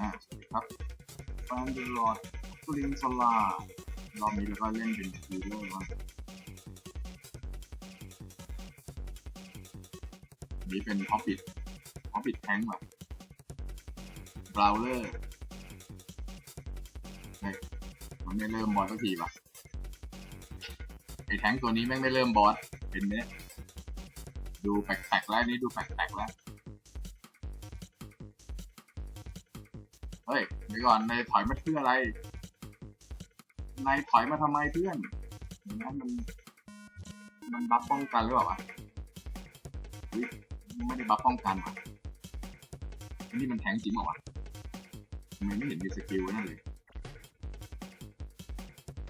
อ่าสวัสดีครับแฟนเดอร์ลอดฟลิงสลารอบนี้เราก็เล่นเป็นฮีโร่บ้างอันนี้เป็นฮอบบิทฮอบบิทแทงค์แบบบราวเลอร์เฮ้ยมันไม่เริ่มบอสสักทีว่ะไอแทงตัวนี้แม่งไม่เริ่มบอสเป็นเนี้ยดูแปลกๆแล้วอันนี่ดูแปลกๆแล้ว เฮ้ยเดี๋ยวก่อนนายถอยมาเพื่ออะไรนายถอยมาทำไมเพื่อนนั่นมัน มันบัฟป้องกันหรือเปล่าวะอุ๊ยไม่ได้บัฟป้องกันว่ะอันนี่มันแทงจริงเหรอวะทำไมไม่เห็นมีสกิลนั่นเลย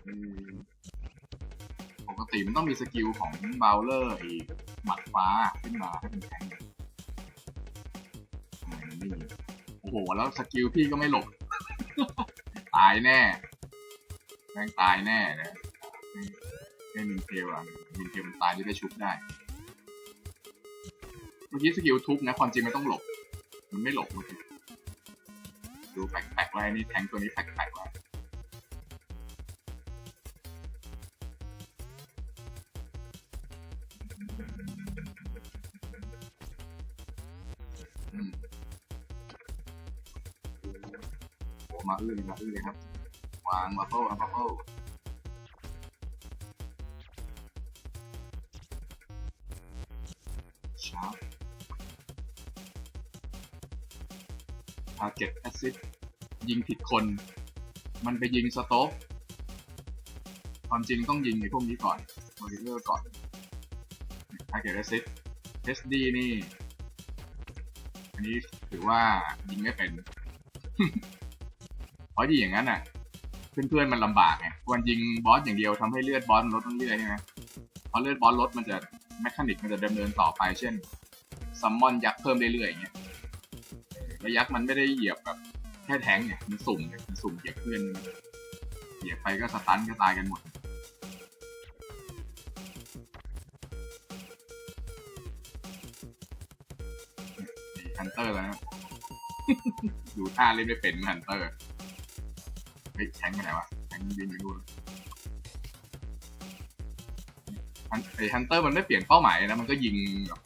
เออปกติมันต้องมีสกิลของบาวเลอร์อีกหมัดฟ้าขึ้นมาให้เป็นแทง โอ้โหแล้วสกิลพี่ก็ไม่หลบ ตายแน่แม่งตายแน่นะไม่ไม่มินเทลอะมินเทลมันตายจะได้ชุบได้ เมื่อกี้สกิลทุบนะความจริงไม่ต้องหลบ มันไม่หลบเมื่อกี้ดูแปลกๆไว้นี่แทงตัวนี้แปลกๆไว้อืม มาอื้อเลยมาอื้อเลยครับ วางมาเปิลครับมาเปิลชาร์ปทาร์เก็ตแอซิดยิงผิดคน มันไปยิงสโต๊กความจริงต้องยิงในพวกนี้ก่อนโมดิเลอร์ก่อนทาร์เก็ตแอซิด SD นี่ อันนี้ถือว่ายิงไม่เป็น ราะยิงอย่างนั้นน่ะ เพื่อนๆมันลำบากไงควรยิงบอสอย่างเดียวทำให้เลือดบอสมันลดเรื่อยๆใช่ไหมพอเลือดบอสลดมันจะแมคานิกมันจะดำเนินต่อไป เช่นซัมมอนยักษ์เพิ่มเรื่อยๆอย่างเงี้ยแล้วยักษ์มันไม่ได้เหยียบแบบแค่แทงเนี่ยมันสุ่มเนี่ยมันสุ่มเหยียบเพื่อนเหยียบไปก็สตันก็ตายกันหมดฮันเตอร์แล้วนะดูท่าเล่นไม่เป็นฮันเตอร์ ฮ้ยแทงไปไหนวะแทงบินไปนู่นฮันไอฮันเตอร์มันไม่เปลี่ยนเป้าหมายนะ มันก็ยิงแบบ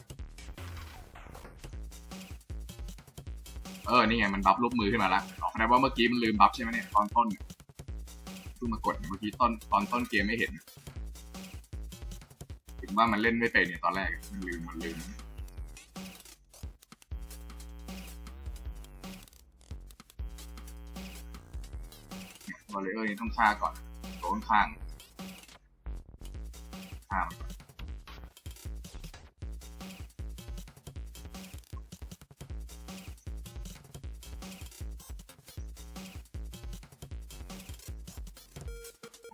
เออ นี่ไง มันบัฟลูกมือขึ้นมาละออกแสดงว่าเมื่อกี้มันลืมบัฟใช่ไหมเนี่ย ตอนต้นเนี่ยเพิ่งมากดเมื่อกี้ตอนตอนต้นเกมไม่เห็น ถึงว่ามันเล่นไม่เป็นเนี่ยตอนแรก มันลืม มันลืม วอลเลเยอร์นี้ต้องฆ่าก่อนตัวข้างๆฆ่ามัน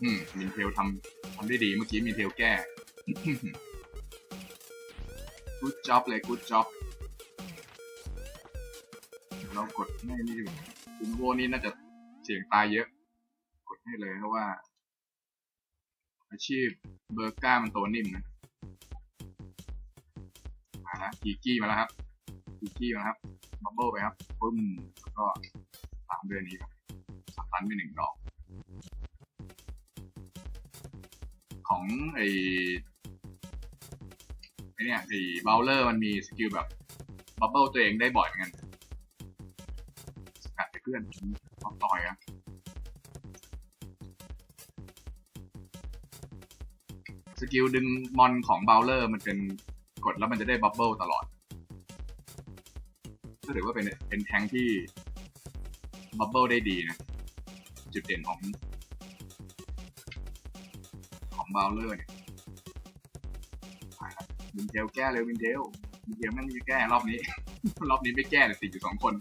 อืมมินเทลทำทำได้ดีเมื่อกี้มินเทลแก้ กูดจ็อบเลยกูดจ็อบเรากดให้นี่ดีกว่คุณโวนี่น่าจะเสียงตายเยอะ ให้เลยเพราะว่า อาชีพเบอร์ก้ามันตัวนิ่มนะมาแล้วกีกี้มาแล้วครับกีกี้มาครับบับเบิลไปครับปึ้มแล้วก็ตามด้วยนี้ครับสตันไปหนึ่งดอก ของไอ้ไอเนี่ยไอ้เบลเลอร์มันมีสกิลแบบบับเบิลตัวเองได้บ่อยเหมือนกันสกัดไปเพื่อน กิลดึงมอนของเบลเลอร์มันเป็นกดแล้วมันจะได้บับเบิลตลอดก็ถือว่าเป็นเป็นแทงที่บับเบิลได้ดีนะ จุดเด่นของ ของเบลเลอร์เนี่ยไปละวินเทลแก้เร็ววินเทลวินเทลแม่งไม่ได้แก้รอบนี้ รอบนี้ไม่แก้เลยติดอยู่สองคน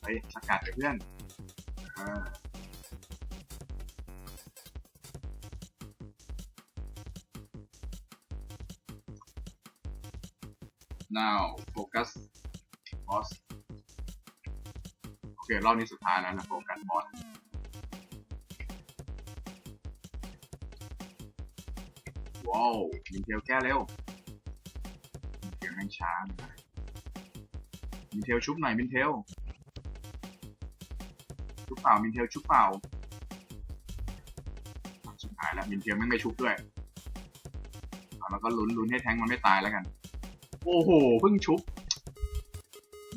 ไปสกัดไปเพื่อนอ่า โอเครอบนี้สุดท้ายแล้วนะโฟกัสบอสว้าวมินเทลแก้เร็วมินเทลแม่งช้ามินเทลชุบหน่อยมินเทลชุบเปล่ามินเทลชุบเปล่าชิบหายแล้วมินเทลไม่งไม่ชุบด้วยแล้วก็ลุ้นลุ้นให้แทงมันไม่ตายแล้วกัน โอ้โหเพิ่งชุบ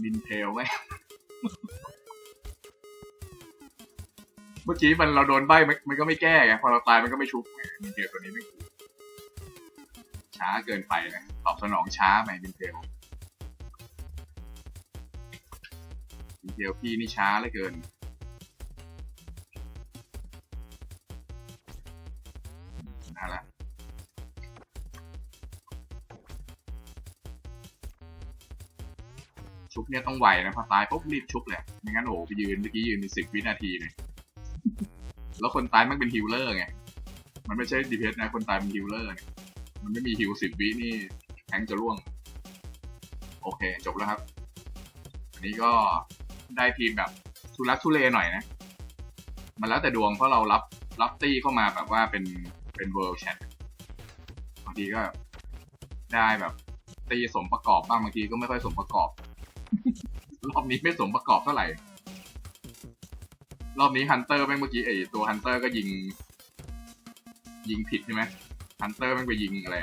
มินเทลไว้ย เมื่อกี้มันเราโดนใบมันมันก็ไม่แก้ไงพอเราตายมันก็ไม่ชุบไงมินเทลตัวนี้ไม่ช้าเกินไปนะตอบสนองช้าไปมินเทลมินเทลพี่นี่ช้าเหลือเกินนั่นแหละชุบเนี่ยต้องไวนะพอตายปุ๊บรีบชุบเลยไม่งั้นโอ้โหไปยืนเมื่อกี้ยืนเป็นสิบวินาทีเลย แล้วคนตายมันเป็นฮิลเลอร์ไง มันไม่ใช่ดีเพสนะ คนตายเป็นฮิลเลอร์เนี่ยมันไม่มีฮิลสิบวินี่แทงจะร่วง โอเค จบแล้วครับ อันนี้ก็ได้ทีมแบบทุลักทุเลหน่อยนะ มันแล้วแต่ดวงเพราะเรารับรับตี้เข้ามาแบบว่าเป็นเป็นเวิร์ลแชทบางทีก็ได้แบบตีสมประกอบบ้างบางทีก็ไม่ค่อยสมประกอบ รอบนี้ไม่สมประกอบเท่าไหร่ รอบนี้ฮันเตอร์แม่งเมื่อกี้ไอตัวฮันเตอร์ก็ยิง ยิงผิดใช่ไหมฮันเตอร์แม่งไปยิงอะไร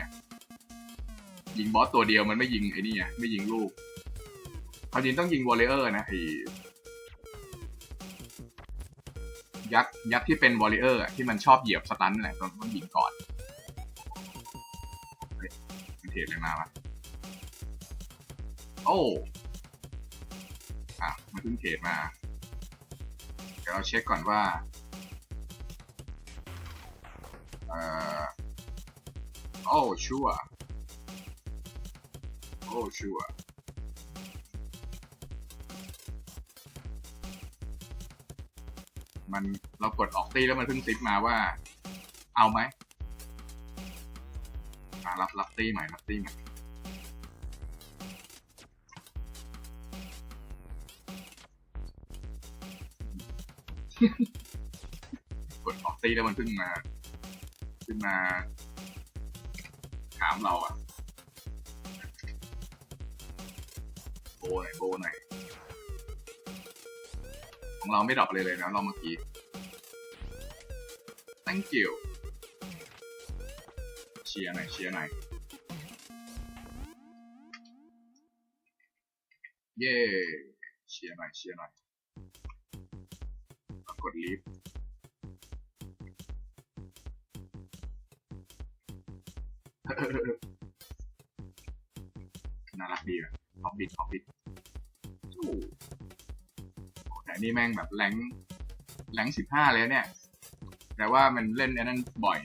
ยิงบอสตัวเดียวมันไม่ยิงไอ้นี่ไงไม่ยิงลูกเขาจริงต้องยิงวอลเลเยอร์นะไอยักษ์ยักษ์ที่เป็นวอลเลเยอร์ที่มันชอบเหยียบสตันแหละต้องต้องยิงก่อนเฮ้ยมันเทรดอะไรมาวะโอ้อะมันเพิ่งเทรดมา เดี๋ยวเราเช็คก่อนว่าเอ่อโอ้ชัวโอ้ชัวมันเรากดออกตีแล้วมันเพิ่งซิปมาว่า เอาไหมรับรับตีใหม่รับตีใหม่ กดออกตีแล้วมันเพิ่งมาเพิ่งมา ถามเราอะโบหน่อยโบหน่อยของเราไม่ดรอปเลยเลยนะเราเมื่อกี้ thank you เชียร์หน่อยเชียร์หน่อยเย้เชียร์หน่อยเชียร์หน่อย กดลิฟต์น่ารักดีอะท็อปบิดท็อปบิดโอ้โหแต่นี่แม่งแบบแรงแรงสิบห้าเลยเนี่ย แต่ว่ามันเล่นไอ้นั่นบ่อย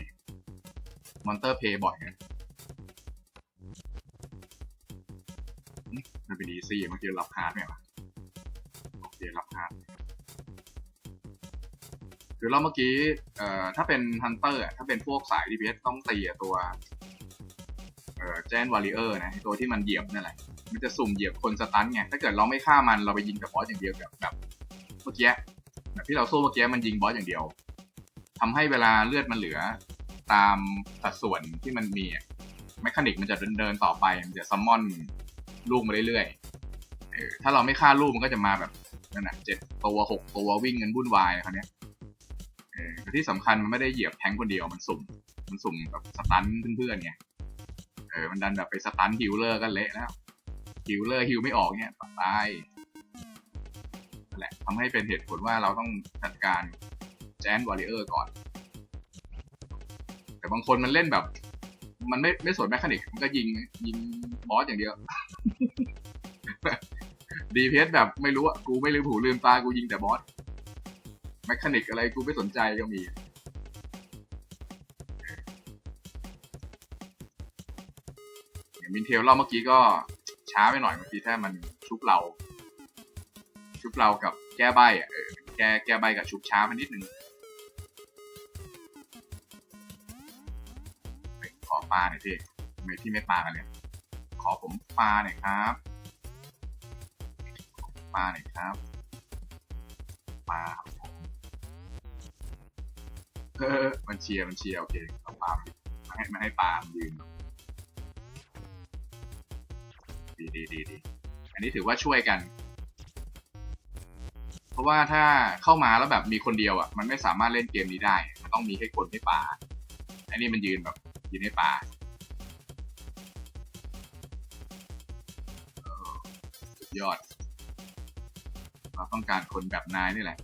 มอนเตอร์เพย์บ่อยนะนี่มันเป็นดีซีเมื่อกี้รับฮาร์ดไหมวะโอเครับฮาร์ด คือเราเมื่อกี้เอ่อถ้าเป็นฮันเตอร์ถ้าเป็นพวกสาย DPS ต้องตีตัวเอ่อแจนวอลเลเยอร์นะตัวที่มันเหยียบนั่นแหละมันจะสุ่มเหยียบคนสตันไงถ้าเกิดเราไม่ฆ่ามันเราไปยิงกับบอสอย่างเดียวแบบแบบเมื่อกี้แบบที่เราสู้เมื่อกี้มันยิงบอสอย่างเดียวทำให้เวลาเลือดมันเหลือตามสัดส่วนที่มันมีแมคานิกมันจะเดินเดินต่อไปมันจะซัมมอนลูกมาเรื่อยๆถ้าเราไม่ฆ่าลูกมันก็จะมาแบบนั่นน่ะเจ็ดตัวหกตัววิ่งกันวุ่นวายคราวเนี้ย แต่ที่สำคัญมันไม่ได้เหยียบแทงคนเดียวมันสุ่ม มันสุ่มแบบสตันเพื่อนๆไงเออมันดันแบบไปสตันฮิลเลอร์ก็เละแล้วฮิลเลอร์ฮิลไม่ออกเนี่ยตายแหละทำให้เป็นเหตุผลว่าเราต้องจัดการแจนวอลเลเยอร์ก่อน แต่บางคนมันเล่นแบบ มันไม่ไม่สนแมคานิกมันก็ยิงยิงบอสอย่างเดียว ดีเพสแบบไม่รู้อะกูไม่ลืมหูลืมตากูยิงแต่บอส แมคานิกอะไรกูไม่สนใจก็มีอย่างมินเทลรอบเมื่อกี้ก็ช้าไปหน่อยเมื่อกี้ถ้ามันชุบเรา ชุบเรากับแก้ใบอะเออแก้แก้ใบกับชุบช้ามันนิดนึงขอปลาหน่อยพี่ทำไมพี่ไม่ปลากันเลยขอผมปลาหน่อยครับปลาหน่อยครับปลา มันเชียร์มันเชียร์โอเคเอาปลามมาให้มาให้ปลามยืนดีดีดีดีอันนี้ถือว่าช่วยกัน เพราะว่าถ้าเข้ามาแล้วแบบมีคนเดียวอะ มันไม่สามารถเล่นเกมนี้ได้มันต้องมีให้คนให้ป่าอันนี้มันยืนแบบยืนให้ป่าสุดยอด เราต้องการคนแบบนายนี่แหละ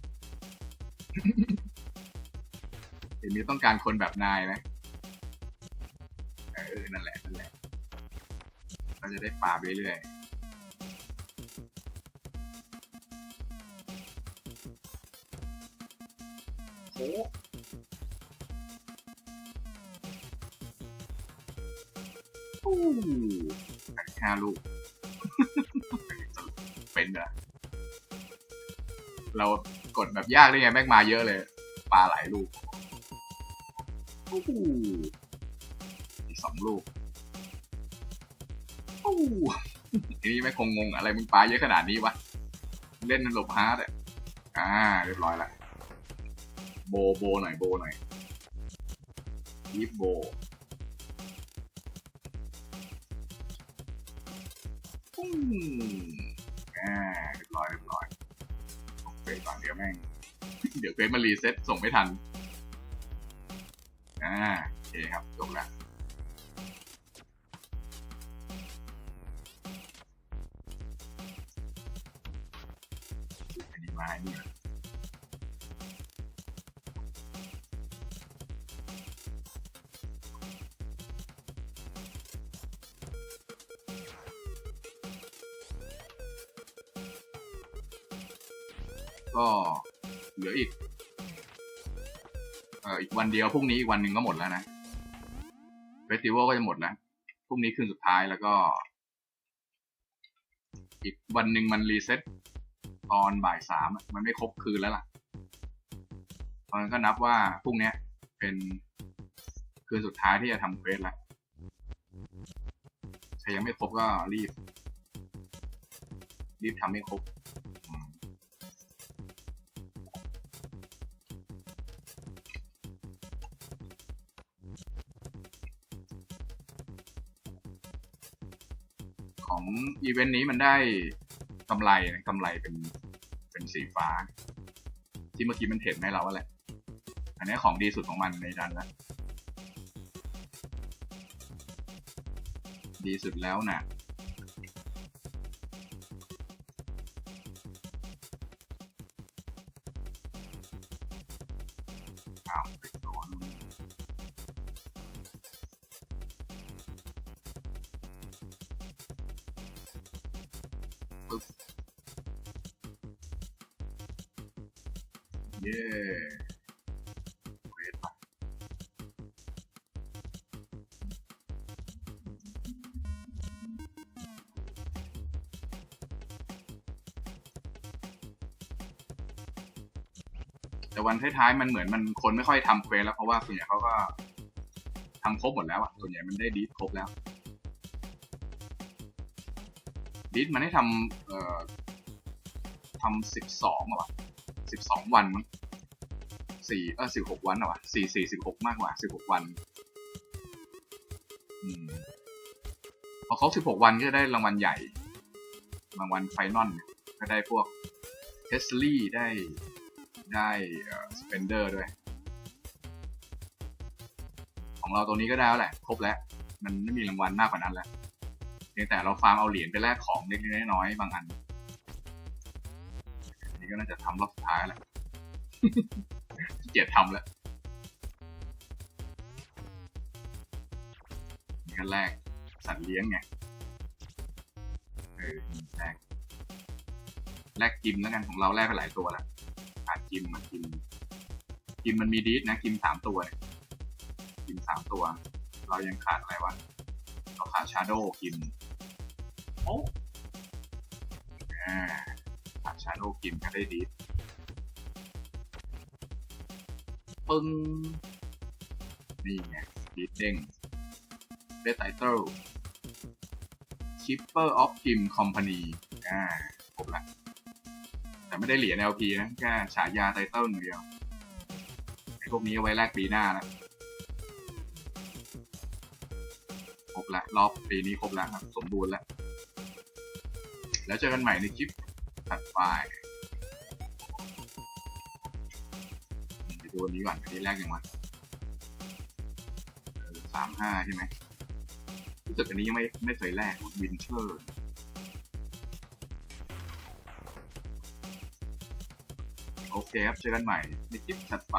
เห็นนี้ต้องการคนแบบนายนะเออ นั่นแหละ นั่นแหละ เราจะได้ป่าไปเรื่อยโอ้โอ้อู้ห้าลูก เป็นเหรอเรากดแบบยากได้ไงแม่งมาเยอะเลย ปลาหลายลูก อ้โหอีกสองลูกโอ้โหนี้ไม่คงงงอะไรมึงปลาเยอะขนาดนี้วะ เล่นหลบฮาร์ดอะอ่า เรียบร้อยละโบโบหน่อยโบหน่อยยิบโบปุ้งอ่าเรียบร้อยเรียบร้อยเฟซก่อนเดี๋ยวแม่ง เดี๋ยวเฟซมารีเซ็ตส่งไม่ทัน โอเคครับจบแล้วอันนี้มาอันนี้ก็เหลืออีก ออีกวันเดียวพรุ่งนี้อีกวันหนึ่งก็หมดแล้วนะเฟสติวัลก็จะหมดแล้วพรุ่งนี้คืนสุดท้ายแล้วก็ อีกวันหนึ่งมันรีเซ็ตตอนบ่ายสามมันไม่ครบคืนแล้วล่ะตอนนั้นก็นับว่าพรุ่งนี้เป็นคืนสุดท้ายที่จะทำเควสแล้วใครยังไม่ครบก็รีบ รีบทำให้ครบ อีเวนต์นี้มันได้กำไรนะกำไรเป็นเป็นสีฟ้า ที่เมื่อกี้มันเห็นให้เราว่าแหละ อันนี้ของดีสุดของมันในดันแล้วดีสุดแล้วนะ่ะ ปึ๊บเย้เวทปแต่วันท้ายๆมันเหมือนมันคนไม่ค่อยทำเควสแล้วเพราะว่าส่วนใหญ่เขาก็ทำครบหมดแล้วอะส่วนใหญ่มันได้ดีครบแล้ว ดีดมันให้ทำเอ่อทำสิบสองอะวะสิบสองวันมั้งสี่เออสิบหกวันอะวะสี่สี่สิบหกมากกว่าสิบหกวันอืมพอเขาสิบหกวันก็จะได้รางวัลใหญ่ รางวัลไฟนอลก็ได้พวกเทสลี่ได้ได้เอ่อสเปนเดอร์ด้วย ของเราตัวนี้ก็ได้แล้วแหละ ครบแล้ว มันไม่มีรางวัลมากกว่านั้นแล้ว เพียงแต่เราฟาร์มเอาเหรียญไปแลกของเล็กๆน้อยๆบางอันอันนี้ก็น่าจะทำรอบสุดท้ายแหละเกียจทำแล้วนี่ก็แลกสัตว์เลี้ยงไงเออแลกแลกกิมแล้วกันของเราแลกไปหลายตัวแล้วขาดกิมมันกิมกิมมันมีดีสนะกิมสามตัวเนี่ยกิมสามตัว เรายังขาดอะไรวะ เราขาดชาโดกิมโอ้อ่าขาดชาโดกิมก็ได้ดีสปึ้งนี่ไงดีสเด้งได้ไตเติล Keeper of Kim Company อ่าครบละแต่ไม่ได้เหรียญ LP นะแค่ฉายาไตเติลอย่างเดียวไอ้พวกนี้เอาไว้แลกปีหน้านะ ครบละรอบปีนี้ครบแล้วครับสมบูรณ์แล้วแล้วเจอกันใหม่ในคลิปถัดไปไปดูอันนี้ก่อนอันนี้แรกยังไงสามห้าใช่ไหมรู้สึกอันนี้ยังไม่ไม่เคยแลกวินเทอร์โอเคครับ เจอกันใหม่ในคลิปถัดไป